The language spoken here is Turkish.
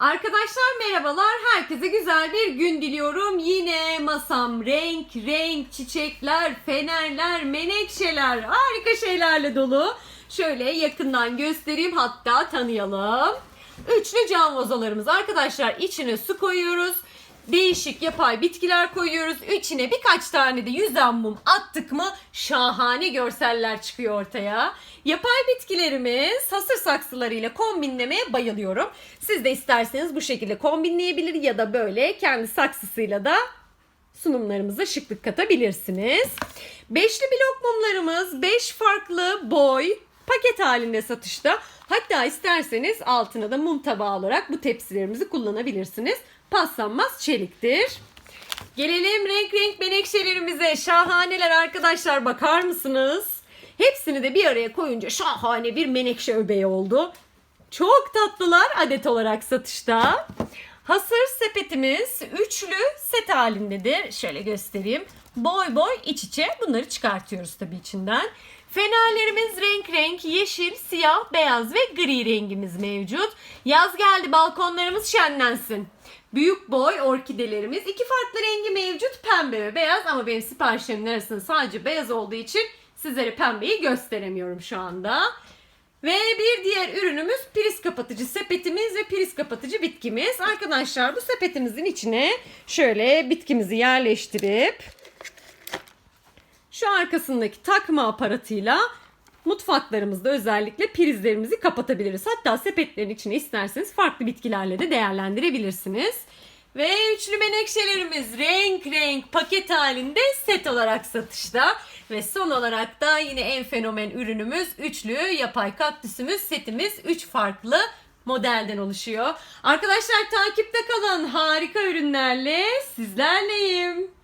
Arkadaşlar merhabalar. Herkese güzel bir gün diliyorum. Yine masam renk renk çiçekler, fenerler, menekşeler, harika şeylerle dolu. Şöyle yakından göstereyim hatta tanıyalım. Üçlü cam vazolarımız arkadaşlar içine su koyuyoruz. Değişik yapay bitkiler koyuyoruz. İçine birkaç tane de yüzen mum attık mı şahane görseller çıkıyor ortaya. Yapay bitkilerimiz hasır saksılarıyla kombinlemeye bayılıyorum. Siz de isterseniz bu şekilde kombinleyebilir ya da böyle kendi saksısıyla da sunumlarımıza şıklık katabilirsiniz. Beşli blok mumlarımız 5 farklı boy paket halinde satışta. Hatta isterseniz altına da mum tabağı olarak bu tepsilerimizi kullanabilirsiniz. Paslanmaz çeliktir. Gelelim renk renk menekşelerimize. Şahaneler arkadaşlar bakar mısınız? Hepsini de bir araya koyunca şahane bir menekşe öbeği oldu. Çok tatlılar adet olarak satışta. Hasır sepetimiz üçlü set halindedir. Şöyle göstereyim. Boy boy iç içe bunları çıkartıyoruz tabii içinden. Fenerlerimiz renk renk yeşil, siyah, beyaz ve gri rengimiz mevcut. Yaz geldi balkonlarımız şenlensin. Büyük boy orkidelerimiz iki farklı rengi mevcut pembe ve beyaz ama benim siparişlerimin arasında sadece beyaz olduğu için sizlere pembeyi gösteremiyorum şu anda. Ve bir diğer ürünümüz priz kapatıcı sepetimiz ve priz kapatıcı bitkimiz. Arkadaşlar bu sepetimizin içine şöyle bitkimizi yerleştirip şu arkasındaki takma aparatıyla mutfaklarımızda özellikle prizlerimizi kapatabiliriz. Hatta sepetlerin içine isterseniz farklı bitkilerle de değerlendirebilirsiniz. Ve üçlü menekşelerimiz renk renk paket halinde set olarak satışta. Ve son olarak da yine en fenomen ürünümüz üçlü yapay kaktüsümüz setimiz 3 farklı modelden oluşuyor. Arkadaşlar takipte kalın harika ürünlerle sizlerleyim.